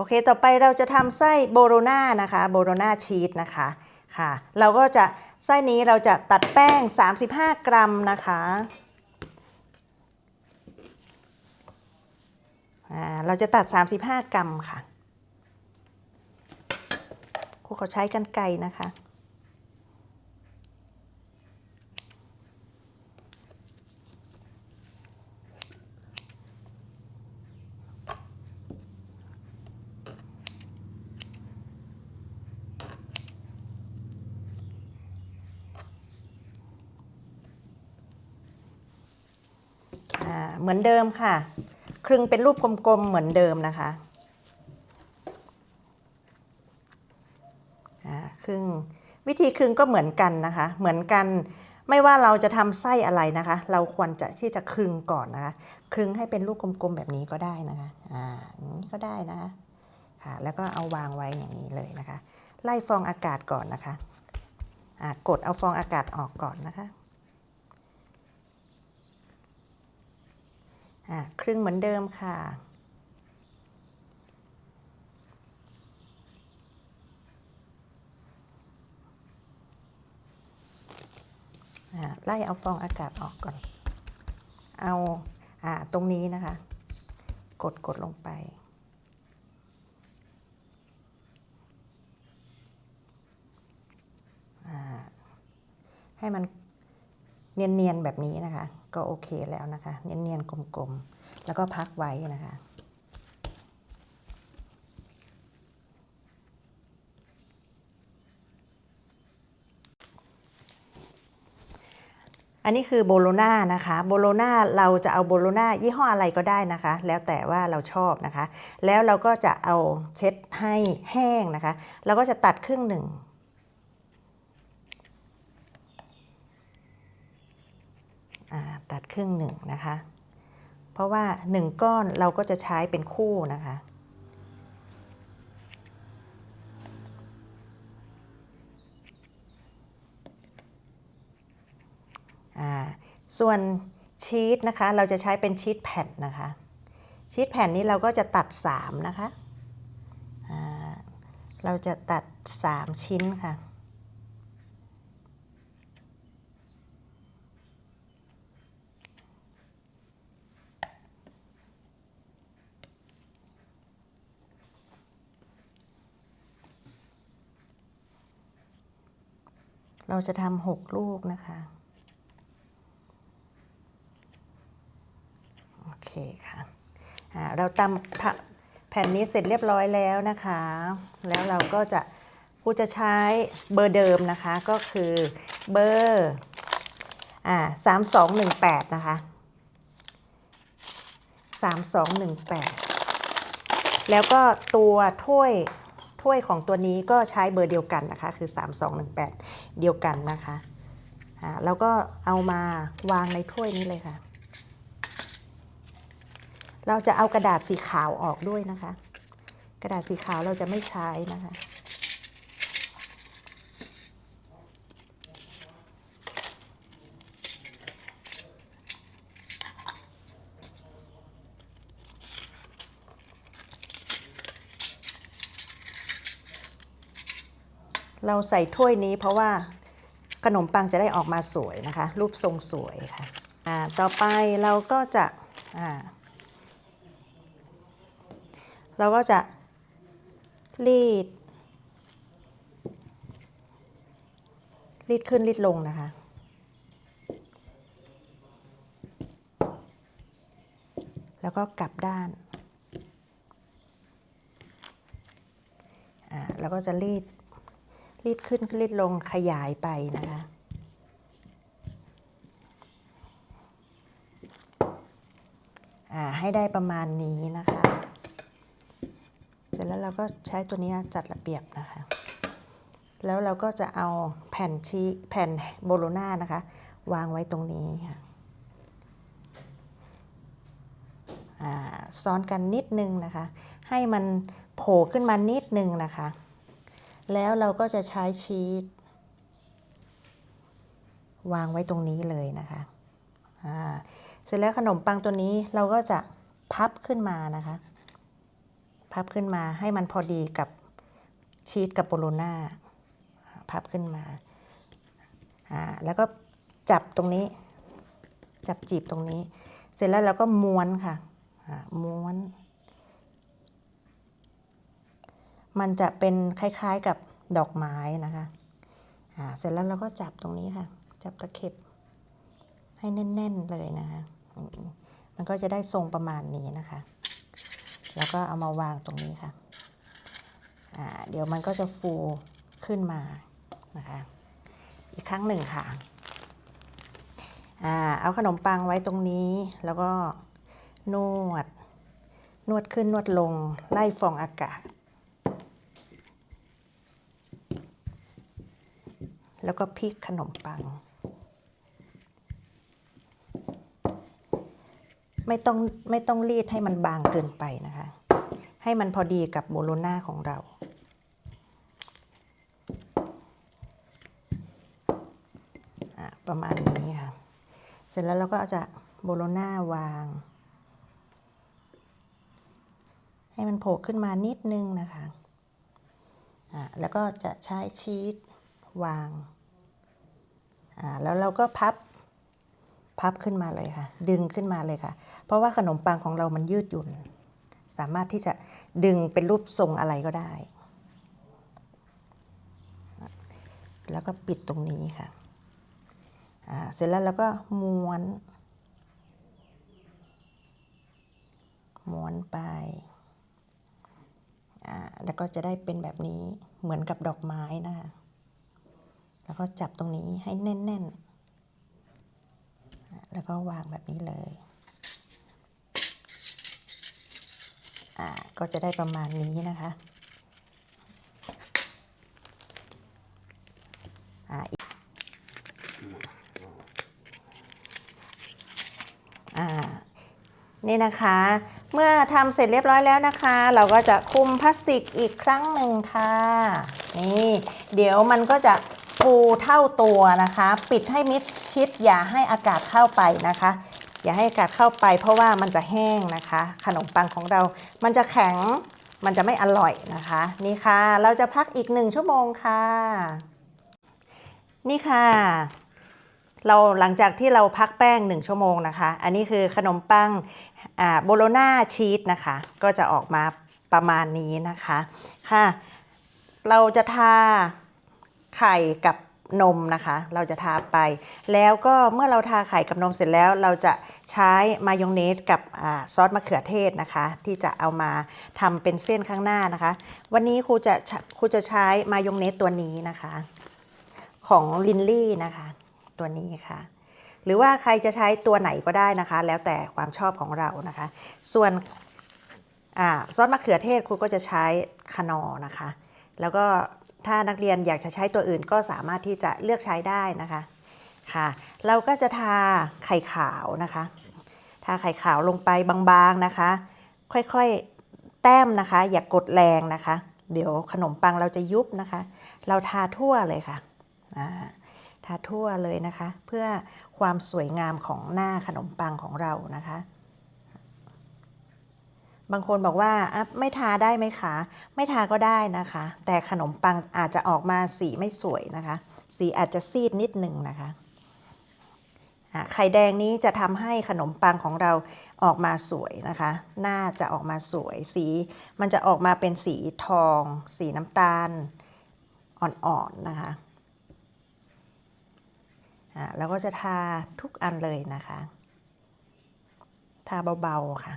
โอเค ต่อไปเราจะทำไส้โบโรนานะคะโบโรนาชีสนะคะค่ะ เราก็จะไส้นี้เราจะตัดแป้ง 35 กรัมนะคะอ่าเราจะตัด 35 กรัมค่ะครูเขาใช้กันไก่นะคะ เหมือนเดิมค่ะครึ่งเป็นรูปกลมๆเหมือนเดิมนะคะครึ่งวิธีครึ่งก็เหมือนกันนะคะ เหมือนกันไม่ว่าเราจะทำไส้อะไรนะคะ เราควรจะที่จะครึ่งก่อนนะคะครึ่งให้เป็นลูกกลมๆแบบนี้ก็ได้นะคะอ่านี้ก็ได้นะคะค่ะแล้วก็เอาวางไว้อย่างนี้เลยนะคะ ไล่ฟองอากาศก่อนนะคะอ่ากดเอาฟองอากาศออกก่อนนะคะ อะครึ่งเหมือนเดิมค่ะ ไล่เอาฟองอากาศออกก่อน เอาอ่าตรงนี้นะคะ กดกดลงไปให้มันเนียนๆแบบนี้นะคะ ก็โอเคแล้วนะคะ เนียนๆ กลมๆ แล้วก็พักไว้นะคะ อันนี้คือโบโลนานะคะ โบโลนาเราจะเอาโบโลนายี่ห้ออะไรก็ได้นะคะ แล้วแต่ว่าเราชอบนะคะ แล้วเราก็จะเอาเช็ดให้แห้งนะคะ เราก็จะตัดครึ่งหนึ่ง อ่า ตัดครึ่งหนึ่งนะคะ เพราะว่า 1 ก้อนเราก็จะใช้เป็นคู่นะคะ ส่วนชีสนะคะ เราจะใช้เป็นชีสแผ่นนะคะ ชีสแผ่นนี้เราก็จะตัด 3 นะคะ เราจะตัด 3 ชิ้นค่ะ เราจะทำหกลูกนะคะ โอเคค่ะเราตำแผ่นนี้เสร็จเรียบร้อยแล้วนะคะ แล้วเราก็จะครูจะใช้เบอร์เดิมนะคะก็คือเบอร์อ่าสามสองหนึ่งแปดนะคะสามสองหนึ่งแปดแล้วก็ตัวถ้วย ถ้วยของตัวนี้ก็ใช้เบอร์เดียวกันนะคะ คือ 3218 เดียวกันนะคะแล้วก็เอามาวางในถ้วยนี้เลยค่ะ เราจะเอากระดาษสีขาวออกด้วยนะคะ กระดาษสีขาวเราจะไม่ใช้นะคะ เราใส่ถ้วยนี้เพราะว่าขนมปังจะได้ออกมาสวยนะคะ รูปทรงสวยค่ะต่อไปเราก็จะเราก็จะรีด รีดขึ้นรีดลงนะคะ แล้วก็กลับด้าน อ่า แล้วก็จะรีด รีดขึ้นรีดลงขยายไปนะคะอ่าให้ได้ประมาณนี้นะคะ เสร็จแล้วเราก็ใช้ตัวนี้จัดระเบียบนะคะ แล้วเราก็จะเอาแผ่นชีแผ่นโบโลน่านะคะ วางไว้ตรงนี้ค่ะอ่าซ้อนกันนิดนึงนะคะ ให้มันโผล่ขึ้นมานิดนึงนะคะ แล้วเราก็จะใช้ชีสวางไว้ตรงนี้เลยนะคะเสร็จแล้วขนมปังตัวนี้เราก็จะพับขึ้นมานะคะ พับขึ้นมาให้มันพอดีกับชีสกับโบโลน่าพับขึ้นมาแล้วก็จับตรงนี้ จับจีบตรงนี้ เสร็จแล้วเราก็ม้วนค่ะม้วน มันจะเป็นคล้ายๆกับดอกไม้นะคะอ่าเสร็จแล้วเราก็จับตรงนี้ค่ะ จับตะเข็บให้แน่นๆเลยนะคะมมันก็จะได้ทรงประมาณนี้นะคะ แล้วก็เอามาวางตรงนี้ค่ะอ่าเดี๋ยวมันก็จะฟูขึ้นมานะคะ อีกครั้งหนึ่งค่ะอ่าเอาขนมปังไว้ตรงนี้ แล้วก็นวด นวดขึ้นนวดลงไล่ฟองอากาศ แล้วก็พลิกขนมปัง ไม่ต้องไม่ต้องรีดให้มันบางเกินไปนะคะ ให้มันพอดีกับโบโลน่าของเราประมาณนี้ค่ะ เสร็จแล้วเราก็าจะโบโลน่าวาง ให้มันโผล่ขึ้นมานิดนึงนะคะะแล้วก็จะใช้ชีสวาง แล้วเราก็พับพับขึ้นมาเลยค่ะ ดึงขึ้นมาเลยค่ะ เพราะว่าขนมปังของเรามันยืดหยุ่น สามารถที่จะดึงเป็นรูปทรงอะไรก็ได้ แล้วก็ปิดตรงนี้ค่ะเสร็จแล้วเราก็ม้วน ม้วนไปแล้วก็จะได้เป็นแบบนี้เหมือนกับดอกไม้นะคะ แล้วก็จับตรงนี้ให้แน่น ๆ แล้วก็วางแบบนี้เลยอ่าก็จะได้ประมาณนี้นะคะอ่าอ่านี่นะคะ เมื่อทำเสร็จเรียบร้อยแล้วนะคะ เราก็จะคุมพลาสติกอีกครั้งหนึ่งค่ะ นี่ เดี๋ยวมันก็จะ ฟูเท่าตัวนะคะ ปิดให้มิดชิดอย่าให้อากาศเข้าไปนะคะ อย่าให้อากาศเข้าไป เพราะว่ามันจะแห้งนะคะ ขนมปังของเรา มันจะแข็งมันจะไม่อร่อยนะคะ นี่ค่ะ เราจะพักอีกหนึ่งชั่วโมงค่ะ นี่ค่ะ เราหลังจากที่เราพักแป้ง1ชั่วโมงนะคะ อันนี้คือขนมปังโบโลนาชีสนะคะ ก็จะออกมาประมาณนี้นะคะค่ะ เราจะทา ไข่กับนมนะคะ เราจะทาไป แล้วก็เมื่อเราทาไข่กับนมเสร็จแล้ว เราจะใช้มายองเนสกับอซอสมะเขือเทศนะคะ ที่จะเอามาทำเป็นเส้นข้างหน้านะคะ วันนี้ครูจะครูจะใช้มายองเนสตัวนี้นะคะ ของลินลี่นะคะ ตัวนี้ค่ะ หรือว่าใครจะใช้ตัวไหนก็ได้นะคะ แล้วแต่ความชอบของเรานะคะ ส่วนอซอสมะเขือเทศครูก็จะใช้คานอนะคะ แล้วก็ ถ้านักเรียนอยากจะใช้ตัวอื่นก็สามารถที่จะเลือกใช้ได้นะคะค่ะ เราก็จะทาไข่ขาวนะคะ ทาไข่ขาวลงไปบางๆนะคะ ค่อยๆแต้มนะคะ อย่ากกดแรงนะคะ เดี๋ยวขนมปังเราจะยุบนะคะ เราทาทั่วเลยค่ะอ่าทาทั่วเลยนะคะ เพื่อความสวยงามของหน้าขนมปังของเรานะคะ บางคนบอกว่าไม่ทาได้ไหมคะ ไม่ทาก็ได้นะคะ แต่ขนมปังอาจจะออกมาสีไม่สวยนะคะ สีอาจจะซีดนิดหนึ่งนะคะไข่แดงนี้จะทำให้ขนมปังของเราออกมาสวยนะคะหน้าจะออกมาสวย สี มันจะออกมาเป็นสีทอง สีน้ำตาลอ่อนๆนะคะแล้วก็จะทาทุกอันเลยนะคะ ทาเบาๆค่ะ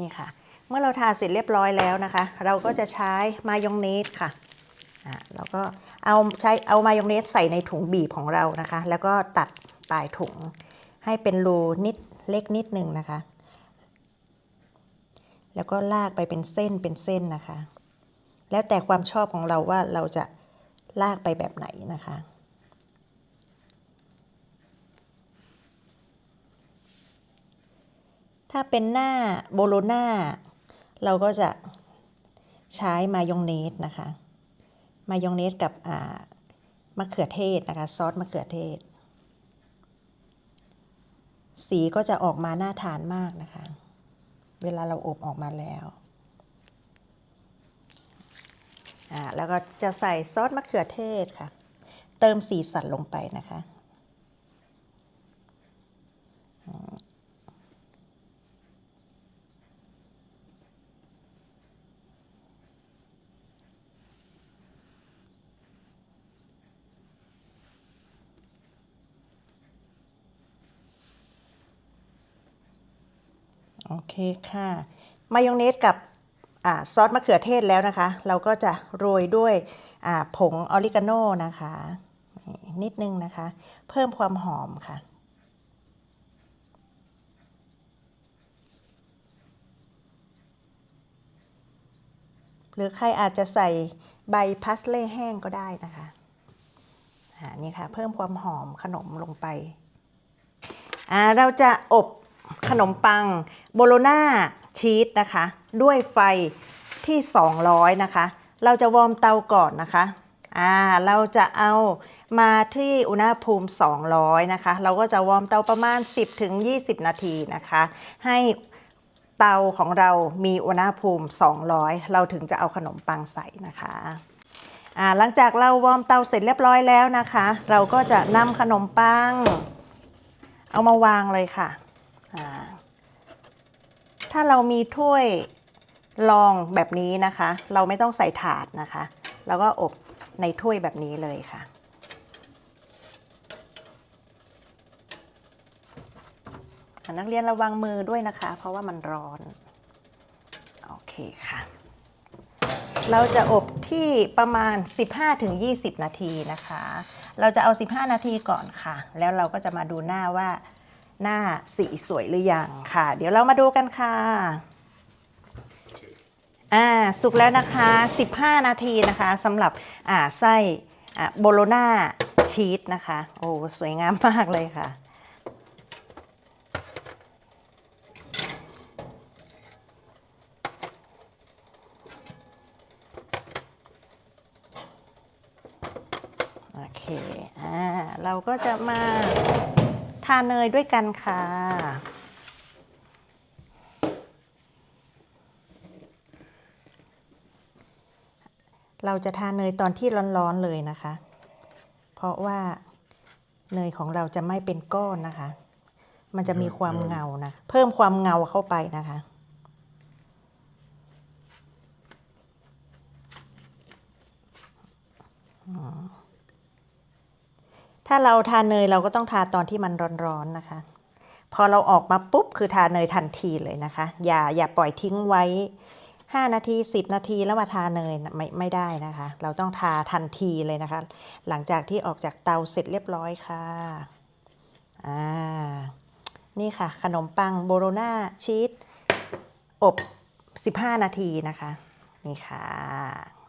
นี่ค่ะ เมื่อเราทาเสร็จเรียบร้อยแล้วนะคะ เราก็จะใช้มายองเนสค่ะอ่าเราก็เอาใช้เอามายองเนสใส่ในถุงบีบของเรานะคะ แล้วก็ตัดปลายถุงให้เป็นรูนิดเล็กนิดหนึ่งนะคะ แล้วก็ลากไปเป็นเส้นเป็นเส้นนะคะ แล้วแต่ความชอบของเราว่าเราจะลากไปแบบไหนนะคะ ถ้าเป็นหน้าโบโลน่าเราก็จะใช้มายองเนสนะคะ มายองเนสกับมะเขือเทศนะคะซอสมะเขือเทศ สีก็จะออกมาน่าทานมากนะคะ เวลาเราอบออกมาแล้วอ่าแล้วก็จะใส่ซอสมะเขือเทศค่ะ เติมสีสันลงไปนะคะ โอเคค่ะ มายองเนสกับอซอสมะเขือเทศแล้วนะคะ เราก็จะโรยด้วยผงออริกาโนนะคะ นิดนึงนะคะ เพิ่มความหอมค่ะหรือใครอาจจะใส่ใบพาสเล่แห้งก็ได้นะคะอ่านี่ค่ะ เพิ่มความหอมขนมลงไป เราจะอบ ขนมปังโบโลนาชีสนะคะ ด้วยไฟที่ 200 นะคะ เราจะวอร์มเตาก่อนนะคะอ่าเราจะเอามาที่อุณหภูมิ 200 นะคะ เราก็จะวอร์มเตาประมาณ 10-20 นาทีนะคะ ให้เตาของเรามีอุณหภูมิ 200 เราถึงจะเอาขนมปังใส่นะคะอ่าหลังจากเราวอร์มเตาเสร็จเรียบร้อยแล้วนะคะ เราก็จะนำขนมปัง เอามาวางเลยค่ะ ถ้าเรามีถ้วยรองแบบนี้นะคะ เราไม่ต้องใส่ถาดนะคะเราก็อบในถ้วยแบบนี้เลยค่ะ นักเรียนระวังมือด้วยนะคะ เพราะว่ามันร้อน โอเคค่ะ เราจะอบที่ประมาณ 15-20 นาทีนะคะ เราจะเอา 15 นาทีก่อนค่ะ แล้วเราก็จะมาดูหน้าว่า หน้าสีสวยหรือยังค่ะ เดี๋ยวเรามาดูกันค่ะอ่าสุกแล้วนะคะ 15 นาทีนะคะสำหรับอ่าไส้อ่าโบโลนาชีสนะคะ โอ้สวยงามมากเลยค่ะโอเค อ่า เราก็จะมาาเนยด้วยกันค่ะ เราจะทาเนยตอนที่ร้อนๆเลยนะคะ เพราะว่าเนยของเราจะไม่เป็นก้อนนะคะ มันจะมีความเงานะ เพิ่มความเงาเข้าไปนะคะ ถ้าเราทาเนยเราก็ต้องทาตอนที่มันร้อนๆนะคะ พอเราออกมาปุ๊บคือทาเนยทันทีเลยนะคะ อย่าอย่าปล่อยทิ้งไว้ 5 นาที 10 นาทีแล้วมาทาเนยไม่ไม่ได้นะคะ เราต้องทาทันทีเลยนะคะ หลังจากที่ออกจากเตาเสร็จเรียบร้อยค่ะอ่านี่ค่ะ ขนมปังโบโลนาชีสอบ 15 นาทีนะคะ นี่ค่ะ